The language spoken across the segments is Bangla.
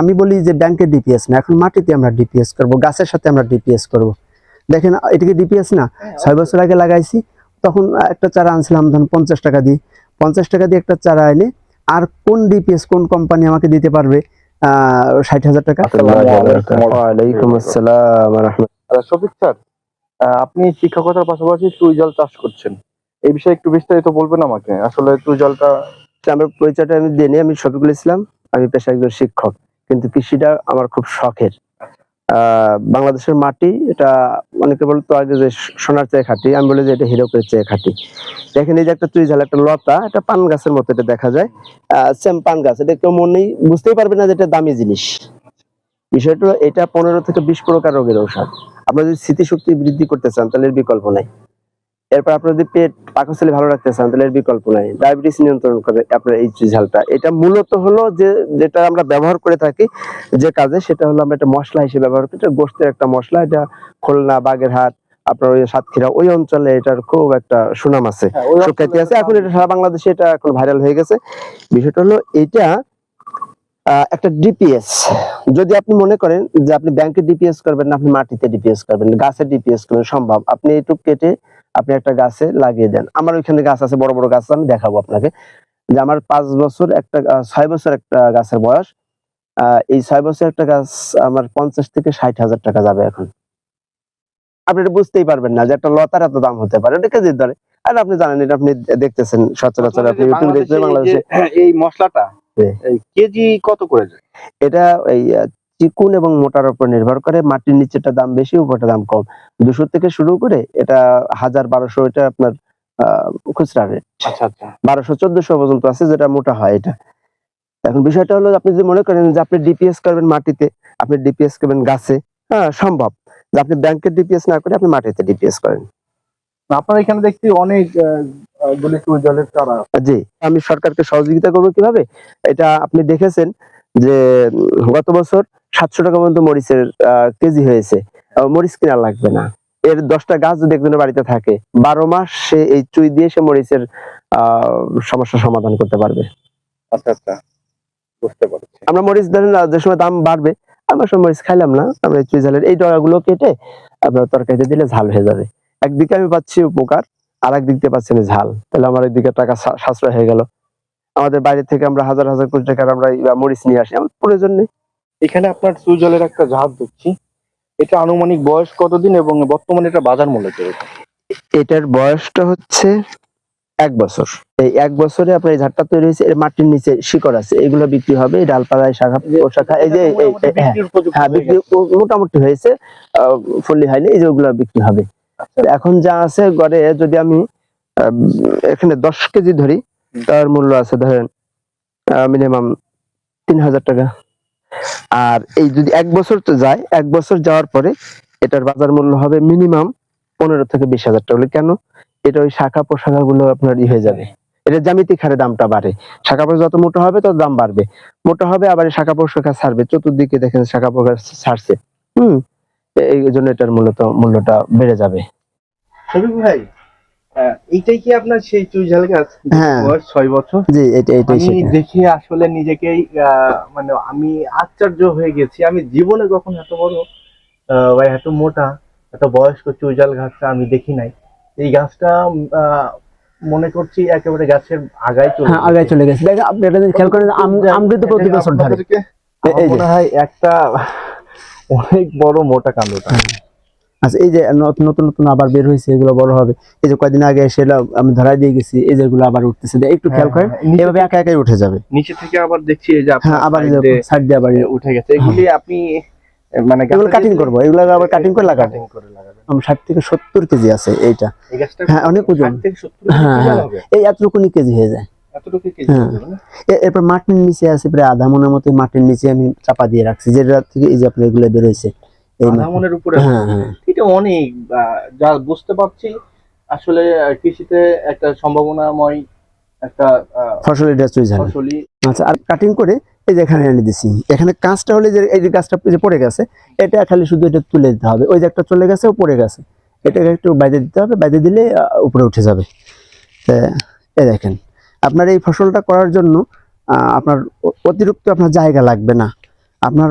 আমি বলি যে ব্যাংকের ডিপিএস না এখন মাটিতে আমরা ডিপিএস করব গাছের সাথে আমরা ডিপিএস করব। দেখেন এটাকে ডিপিএস না? ছয় বছর আগে লাগাইছি তখন একটা চারা আনছিলাম ধরুন পঞ্চাশ টাকা দিয়ে। পঞ্চাশ টাকা দিয়ে একটা চারা এনে আর কোন ডিপিএস কোন কোম্পানি আমাকে দিতে পারবে? আহ ষাট হাজার টাকা। শফিক স্যার আপনি শিক্ষকতার পাশাপাশি তুই জল চাষ করছেন। এই বিষয়ে একটু বিস্তারিত বলবেন আমাকে। আসলে তুই জলটা আমার পরিচয়টা আমি দিইনি আমি শফিকুল ইসলাম আমি পেশা একজন শিক্ষক। কিন্তু কৃষিটা আমার খুব শখের। বাংলাদেশের মাটি, এটা অনেকে বলতো আগে যে সোনার চেয়ে খাঁটি, আমি বলি যে এটা হিরকের চেয়ে খাঁটি। দেখেন এই যে একটা তুই একটা লতা, এটা পান গাছের মতো এটা দেখা যায়। সেম পান গাছ, এটা কেউ মনেই বুঝতেই পারবে না যে এটা দামি জিনিস। বিষয়টা এটা পনেরো থেকে বিশ প্রকার রোগের ঔষধ। আপনারা যদি স্মৃতিশক্তি বৃদ্ধি করতে চান, তাহলে বিকল্প নাই। এরপর আপনার যদি পেট পাকস্থলী ভালো রাখতে চান তাহলে এর বিকল্প নাই। ডায়াবেটিস নিয়ন্ত্রণ করে আপনার এই ঝালটা। এটা মূলত হলো যে যেটা আমরা ব্যবহার করে থাকি যে কাজে সেটা হলো আমরা একটা মশলা হিসেবে ব্যবহার করি। এটা গোষ্ঠের একটা মশলা এটা খুলনা বাগেরহাট আপনার ওই সাতক্ষীরা ওই অঞ্চলে এটার খুব একটা সুনাম আছে সুখ্যাতি আছে। এখন এটা সারা বাংলাদেশে এটা এখন ভাইরাল হয়ে গেছে। বিষয়টা হলো এটা আহ, একটা ডিপিএস যদি আপনি মনে করেন যে আপনি ব্যাংকে ডিপিএস করবেন না আপনি মাটিতে ডিপিএস করবেন গাছে ডিপিএস করবেন সম্ভব। আপনি এইটুক কেটে আপনি একটা গাছে লাগিয়ে দেন। আমার ওইখানে গাছ আছে বড় বড় গাছ আমি দেখাবো আপনাকে। যে আমার পাঁচ বছর একটা ছয় বছর একটা গাছের বয়স। এই ছয় বছর একটা গাছ আমার পঞ্চাশ থেকে ষাট হাজার টাকা যাবে এখন। আপনি এটা বুঝতেই পারবেন না যে একটা লতার এত দাম হতে পারে এটা কেজির দরে। আর আপনি জানেন এটা আপনি দেখতেছেন সচরাচর আপনি ইউটিউবে দেখতেছেন বাংলাদেশে এই মশলাটা হ্যাঁ। কেজি কত করে যায়? এটা এই আহ, চিকুন এবং মোটার উপর নির্ভর করে মাটির নিচেটা দাম বেশি উপরটা দাম কম। দুশো থেকে শুরু করে এটা হাজার বারোশো এটা আপনার খুচরা রেট আচ্ছা আচ্ছা। বারোশো চোদ্দশো পর্যন্ত আছে যেটা মোটা হয় এটা। এখন বিষয়টা হলো আপনি যদি মনে করেন যে আপনি ডিপিএস করবেন মাটিতে আপনি ডিপিএস করবেন গাছে হ্যাঁ সম্ভব। যে আপনি ব্যাংকের ডিপিএস না করে আপনি মাটিতে ডিপিএস করেন। আপনার এখানে দেখছি অনেক গুলি জলের চারা জি আমি সরকারকে সহযোগিতা করব কীভাবে? এটা আপনি দেখেছেন যে গত বছর সাতশো টাকা পর্যন্ত মরিচের কেজি হয়েছে। মরিচ কেনা লাগবে না। এর দশটা গাছ যদি একজনের বাড়িতে থাকে বারো মাস সে এই চুই দিয়ে সে মরিচের আহ সমস্যার সমাধান করতে পারবে। আচ্ছা আচ্ছা। বুঝতে পারছি। আমরা মরিচ ধরেন যে সময় দাম বাড়বে আমরা মরিচ খাইলাম না আমরা চুই ঝালের এই ডগাগুলো কেটে আপনার তরকারিতে দিলে ঝাল হয়ে যাবে। একদিকে আমি পাচ্ছি উপকার আর একদিক দিয়ে পাচ্ছি আমি ঝাল। তাহলে আমার এদিকে টাকা সাশ্রয় হয়ে গেল। আমাদের বাইরে থেকে আমরা হাজার হাজার কোটি টাকার আমরা মরিচ নিয়ে আসি। আমার প্রয়োজন নেই। এখানে আপনার তুই জলের একটা ঝাড় দেখছি। এটা আনুমানিক বয়স কতদিন এবং বর্তমানে এটা বাজার মূল্য কীরকম? এটার বয়সটা হচ্ছে এক বছর। এই এক বছরে আপনার এই ঝাড়টা তৈরি হয়েছে এর মাটির নিচে শিকড় আছে এগুলো বিক্রি হবে ডালপালায় শাখা শাখা এই যে হ্যাঁ হ্যাঁ বিক্রি মোটামুটি হয়েছে ফুললি হয়নি এই যে ওগুলো বিক্রি হবে। আচ্ছা। এখন যা আছে গড়ে যদি আমি এখানে দশ কেজি ধরি তার মূল্য আছে ধরেন মিনিমাম তিন হাজার টাকা। আর এই যদি এক বছর তো যায়, এক বছর যাওয়ার পরে এটার বাজার মূল্য হবে মিনিমাম পনেরো থেকে বিশ হাজার টাকা। কেন? এটা ওই শাখা পোশাখা গুলো আপনার ই হয়ে যাবে। এটা জ্যামিতিক হারে দামটা বাড়ে। শাখা পোশাক যত মোটা হবে তত দাম বাড়বে। মোটা হবে আবার শাখা পোশাখা ছাড়বে। চতুর্দিকে দেখেন শাখা পোশাক ছাড়ছে। হুম? এই জন্য এটার মূলত মূল্যটা বেড়ে যাবে। ভাই এইটাই কি আপনার সেই চুই ঝাল গাছ? হ্যাঁ। বয়স ছয় বছর? জি এটা এটাই আমি দেখে আসলে নিজেকেই মানে আমি আশ্চর্য হয়ে গেছি। আমি জীবনে কখন এত বড় বা এত মোটা এত বয়স্ক চুইজাল গাছটা আমি দেখি নাই। এই গাছটা আহ, মনে করছি একেবারে গাছের আগায় চলে হ্যাঁ আগায় চলে গেছে। দেখেন আপনি এটা খেয়াল করেন আম আম কিন্তু প্রতি বছর ধরে। মনে হয় একটা অনেক বড় মোটা কাণ্ডটা আচ্ছা এই যে নতুন নতুন আবার বের হয়েছে এগুলো বড় হবে। এই যে কয়দিন আগে সেটা আমি ধরাই দিয়ে গেছি এই যে এগুলো আবার উঠতেছে। একটু খেয়াল করেন হ্যাঁ, হ্যাঁ, নিচে এভাবে একা একাই উঠে যাবে। নিচে থেকে আবার দেখছি এই যে হ্যাঁ আবার সাইড দিয়ে আবার উঠে গেছে। এগুলি আপনি মানে এগুলো কাটিং করব এগুলো আবার কাটিং করে লাগাবো। কাটিং আমার ষাট থেকে সত্তর কেজি আছে এইটা। হ্যাঁ, অনেক ওজন। 60 থেকে 70 হ্যাঁ, হ্যাঁ। এই এতটুকুনি কেজি হয়ে যায়। এতটুকু কেজি হ্যাঁ। হবে না? এ- এরপর মাটির নিচে আছে প্রায় আধা মনের মতো মাটির নিচে আমি চাপা দিয়ে রাখছি যেটা থেকে এই যে আপনার এগুলো বেরোইছে এই আধা মনের উপরে হ্যাঁ হ্যাঁ। এটা অনেক যা বুঝতে পারছি আসলে কৃষিতে একটা সম্ভাবনাময় একটা আহ, ফসল এটা ফসলি আচ্ছা আর কাটিং করে এই যে এখানে এনে দিছি। এখানে কাঁচটা হলে যে এই যে গাছটা যে পড়ে গেছে এটা খালি শুধু এটা তুলে দিতে হবে। ওই যে একটা চলে গেছে ও পড়ে গেছে। এটাকে একটু বাইরে দিতে হবে বাইরে দিলে উপরে উঠে যাবে। এই দেখেন। আপনার এই ফসলটা করার জন্য আহ, আপনার অতিরিক্ত আপনার জায়গা লাগবে না। আপনার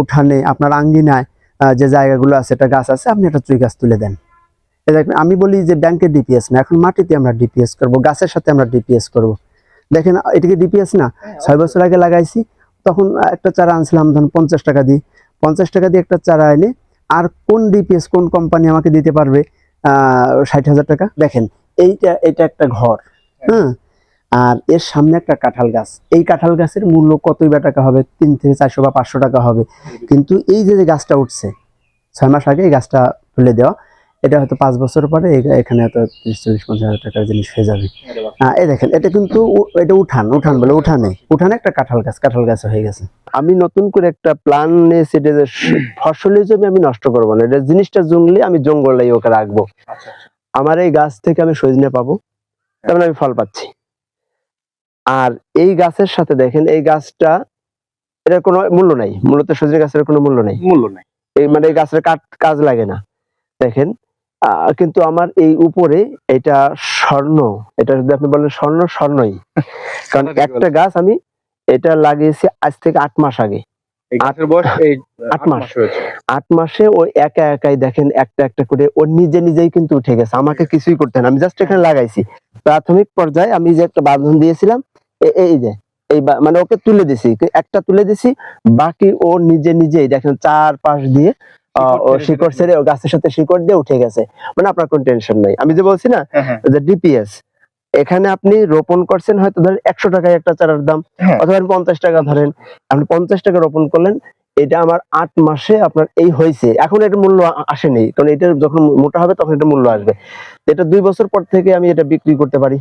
উঠানে, আপনার আঙ্গিনায় যে জায়গাগুলো আছে, একটা গাছ আছে, আপনি একটা চুই গাছ তুলে দেন। দেখেন আমি বলি যে ব্যাংকে ডিপিএস না, এখন মাটিতে আমরা ডিপিএস করব, গাছের সাথে আমরা ডিপিএস করব। দেখেন এটাকে ডিপিএস না? ছয় বছর আগে লাগাইছি, তখন একটা চারা আনছিলাম, ধরুন পঞ্চাশ টাকা দিয়ে। পঞ্চাশ টাকা দিয়ে একটা চারা এনে, আর কোন ডিপিএস কোন কোম্পানি আমাকে দিতে পারবে ষাট হাজার টাকা? দেখেন, এইটা, এটা একটা ঘর হ্যাঁ? আর এর সামনে একটা কাঁঠাল গাছ। এই কাঁঠাল গাছের মূল্য কতই বা টাকা হবে? তিন থেকে চারশো বা পাঁচশো টাকা হবে। কিন্তু এই যে যে গাছটা উঠছে ছয় মাস আগে এই গাছটা তুলে দেওয়া এটা হয়তো পাঁচ বছর পরে এখানে হয়তো তিরিশ চল্লিশ পঞ্চাশ হাজার টাকার জিনিস হয়ে যাবে। হ্যাঁ এই দেখেন এটা কিন্তু এটা উঠান উঠান বলে উঠানে। উঠানে একটা কাঁঠাল গাছ কাঁঠাল গাছ হয়ে গেছে। আমি নতুন করে একটা প্ল্যান নিয়েছি এটা যে স- ফসলি জমি আমি নষ্ট করব না। এটা জিনিসটা জঙ্গলি আমি জঙ্গলাই ওকে রাখব। আচ্ছা। আমার এই গাছ থেকে আমি সজনে পাবো। তার মানে আমি ফল পাচ্ছি। আর এই গাছের সাথে দেখেন এই গাছটা এটার কোনো মূল্য নাই। মূলত সজনে গাছের কোনো মূল্য নাই। মূল্য নাই। এই মানে এই গাছের কাঠ কাজ লাগে না। দেখেন কিন্তু আমার এই উপরে এটা স্বর্ণ। এটা যদি আপনি বলেন স্বর্ণ স্বর্ণই। কারণ একটা গাছ আমি এটা লাগিয়েছি আজ থেকে আট মাস আগে। আট মাস। আট মাসে ও একা একাই দেখেন একটা একটা করে ও নিজে নিজেই কিন্তু উঠে গেছে। আমাকে কিছুই করতে না। আমি জাস্ট এখানে লাগাইছি। প্রাথমিক পর্যায়ে আমি যে একটা বাঁধন দিয়েছিলাম এই যে এই মানে ওকে তুলে দিছি একটা তুলে দিছি বাকি ও নিজে নিজেই দেখেন চার পাশ দিয়ে ও শিকড় ছেড়ে ও গাছের সাথে শিকড় দিয়ে উঠে গেছে। মানে আপনার কোনো টেনশন নাই। আমি যে বলছি না হ্যাঁ হ্যাঁ। যে ডিপিএস এখানে আপনি রোপণ করছেন হয়তো ধরেন একশো টাকায় একটা চারার দাম হ্যাঁ। অথবা আপনি পঞ্চাশ টাকা ধরেন আপনি পঞ্চাশ টাকা রোপণ করলেন এটা আমার আট মাসে আপনার এই হয়েছে। এখন এটা মূল্য আসেনি কারণ এটা যখন মোটা হবে তখন এটা মূল্য আসবে। এটা দুই বছর পর থেকে আমি এটা বিক্রি করতে পারি।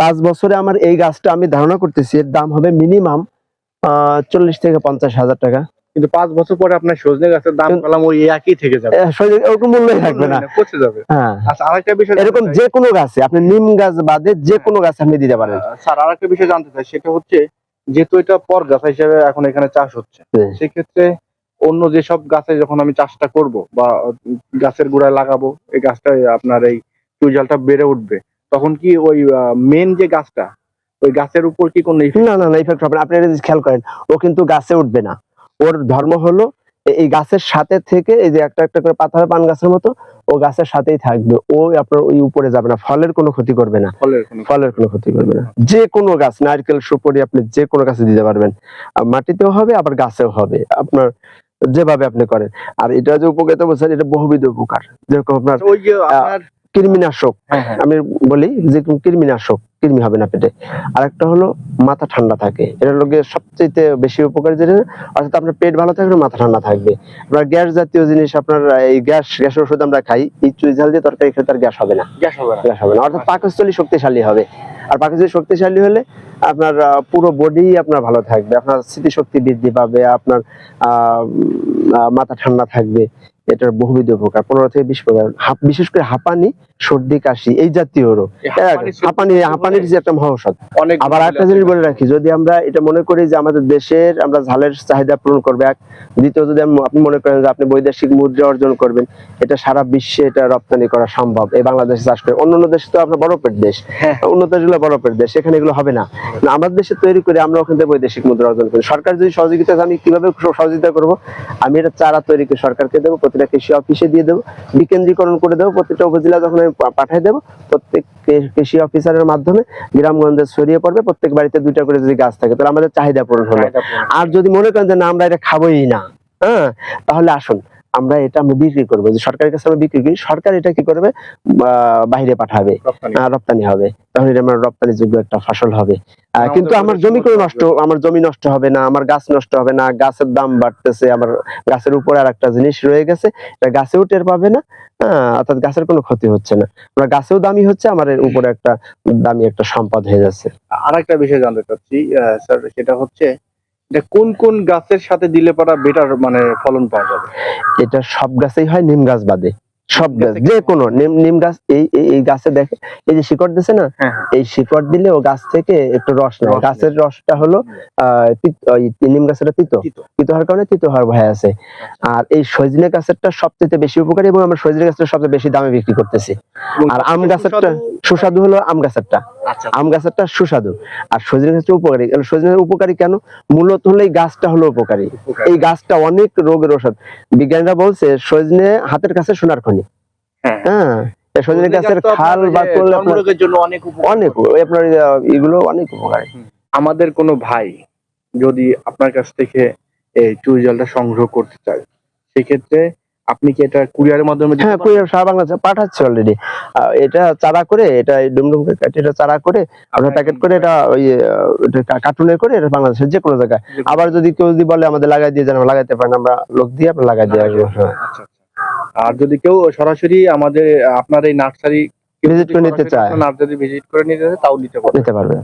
পাঁচ বছরে আমার এই গাছটা আমি ধারণা করতেছি এর দাম হবে মিনিমাম চল্লিশ থেকে পঞ্চাশ হাজার টাকা। কিন্তু পাঁচ বছর পরে আপনার সজনে গাছের দাম পেলাম ওই একই থেকে যাবে। ওরকম মূল্যই থাকবে না। পচে যাবে। হ্যাঁ। আচ্ছা আরেকটা বিষয় এরকম যে কোনো গাছে আপনি নিম গাছ বাদে যে কোনো গাছ আপনি দিতে পারেন। স্যার আরেকটা বিষয় জানতে চাই সেটা হচ্ছে যেহেতু এটা পর গাছ হিসেবে এখন এখানে চাষ হচ্ছে সেক্ষেত্রে অন্য যেসব গাছে যখন আমি চাষটা করব বা গাছের গোড়ায় লাগাবো এই গাছটা আপনার এই চুইঝালটা বেড়ে উঠবে তখন কি ওই মেন যে গাছটা ওই গাছের উপর কি কোনো না না না ইফেক্ট হবে না। আপনি যদি খেয়াল করেন ও কিন্তু গাছে উঠবে না। ওর ধর্ম হলো এই গাছের সাথে থেকে এই যে একটা একটা করে পাতা হবে পান গাছের মতো ও গাছের সাথেই থাকবে। ও আপনার ওই উপরে যাবে না। ফলের কোনো ক্ষতি করবে না। ফলের কোনো ফলের কোনো ক্ষতি করবে না। যে কোনো গাছ নারকেল সুপরি আপনি যে কোনো গাছে দিতে পারবেন। আর মাটিতেও হবে আবার গাছেও হবে। আপনার যেভাবে আপনি করেন। আর এটা যে উপকারিতা বলছেন এটা বহুবিধ উপকার। যেরকম আপনার ওই যে আপনার কৃমিনাশক। হ্যাঁ হ্যাঁ। আমি বলি যে কৃমিনাশক কৃমি হবে না পেটে। আর একটা হলো মাথা ঠান্ডা থাকে। এটা লোকে সবচেয়ে বেশি উপকারী যেটা অর্থাৎ আপনার পেট ভালো থাকলে মাথা ঠান্ডা থাকবে। আপনার গ্যাস জাতীয় জিনিস আপনার এই গ্যাস গ্যাসের ওষুধ আমরা খাই এই চুই ঝাল দিয়ে তরকারি খেলে তার গ্যাস হবে না। গ্যাস হবে না। গ্যাস হবে না। অর্থাৎ পাকস্থলী শক্তিশালী হবে। আর পাকস্থলী শক্তিশালী হলে আপনার পুরো বডি আপনার ভালো থাকবে। আপনার স্মৃতিশক্তি বৃদ্ধি পাবে আপনার আহ, মাথা ঠান্ডা থাকবে। এটার বহুবিধ উপকার। পনেরো থেকে বিশ প্রকার বিশেষ করে হাঁপানি সর্দি কাশি এই জাতীয় রোগ। হাঁপানি, হাঁপানি হাঁপানির যে একটা মহাঔষধ। অনেক আবার একটা জিনিস বলে রাখি যদি আমরা এটা মনে করি যে আমাদের দেশের আমরা ঝালের চাহিদা পূরণ করবে এক দ্বিতীয় যদি আপনি মনে করেন যে আপনি বৈদেশিক মুদ্রা অর্জন করবেন এটা সারা বিশ্বে এটা রপ্তানি করা সম্ভব এই বাংলাদেশে চাষ করে। অন্য অন্য দেশে তো আপনার বরফের দেশ। হ্যাঁ। উন্নত দেশগুলো বরফের দেশ সেখানে এগুলো হবে না। আমাদের দেশে তৈরি করে আমরা ওখান থেকে বৈদেশিক মুদ্রা অর্জন করি। সরকার যদি সহযোগিতা আমি কীভাবে সহযোগিতা করব? আমি এটা চারা তৈরি করে সরকারকে দেবো প্রতিটা কৃষি অফিসে দিয়ে দেবো বিকেন্দ্রীকরণ করে দেবো প্রতিটা উপজেলা যখন আমি পাঠিয়ে দেবো। প্রত্যেক কৃষি অফিসারের মাধ্যমে গ্রামগঞ্জে ছড়িয়ে পড়বে প্রত্যেক বাড়িতে দুইটা করে যদি গাছ থাকে তাহলে আমাদের চাহিদা পূরণ হবে আর যদি মনে করেন যে না আমরা এটা খাবোই না হ্যাঁ তাহলে আসুন। আমরা এটা আমরা বিক্রি করব। যে সরকারের কাছে আমরা বিক্রি করি সরকার এটা কি করবে? বাইরে পাঠাবে। রপ্তানি। হবে। তখন এটা আমার রপ্তানি যোগ্য একটা ফসল হবে। কিন্তু আমার জমি কোনো নষ্ট আমার জমি নষ্ট হবে না আমার গাছ নষ্ট হবে না গাছের দাম বাড়তেছে আমার গাছের উপরে আর একটা জিনিস রয়ে গেছে এটা গাছেও টের পাবে না হ্যাঁ, অর্থাৎ গাছের কোনো ক্ষতি হচ্ছে না। আমার গাছেও দামি হচ্ছে আমার উপরে একটা দামি একটা সম্পদ হয়ে যাচ্ছে। আর একটা বিষয় জানতে চাচ্ছি স্যার সেটা হচ্ছে এটা কোন কোন গাছের সাথে দিলে পরা বেটার মানে ফলন পাওয়া যাবে? এটা সব গাছেই হয় নিম গাছ বাদে। সব গাছ যে কোনো নিম নিম গাছ এই এই- গাছে দেখে এই যে শিকড় দিছে না হ্যাঁ এই শিকড় দিলে ও গাছ থেকে একটু রস নেয়। গাছের রসটা হলো আহ নিম গাছের তিতো। তিতো। হওয়ার কারণে তিতো হওয়ার ভয় আছে। আর এই সজনে গাছেরটা সবচেয়ে বেশি উপকারী এবং আমরা সজনে গাছটা সবচেয়ে বেশি দামে বিক্রি করতেছি। আর আম গাছেরটা সুস্বাদু- হলো আম গাছেরটা। আচ্ছা আম গাছেরটা সুস্বাদু। আর সজনে গাছটা উপকারী সজনে উপকারী কেন? মূলত হলো এই গাছটা হলো উপকারী। এই গাছটা অনেক রোগের ওষুধ। বিজ্ঞানীরা বলছে সজনে হাতের কাছে সোনার খনি। হ্যাঁ। হ্যাঁ সজনে গাছের খাল বা করলে অনেক আপনার এগুলো অনেক উপকারী। আমাদের কোনো ভাই যদি আপনার কাছ থেকে এই চুই জলটা সংগ্রহ করতে চায় সেক্ষেত্রে আপনি কি এটা কুরিয়ারের মাধ্যমে হ্যাঁ? কুড়িয়ে সারা বাংলাদেশে পাঠাচ্ছে অলরেডি এটা চারা করে এটা ডুমডুম কাটে এটা চারা করে আমরা প্যাকেট করে এটা ওই কার্টুনে করে এটা বাংলাদেশের যে কোনো জায়গায় আবার যদি কেউ যদি বলে আমাদের লাগাই দিয়ে যেন লাগাইতে পারেন আমরা লোক দিয়ে আমরা লাগাই দিয়ে আসব হ্যাঁ। আচ্ছা আচ্ছা। আর যদি কেউ সরাসরি আমাদের আপনার এই নার্সারি ভিজিট করে নিতে চায়। নার্সারি ভিজিট করে নিতে চায় তাও নিতে পারবে। নিতে পারবে।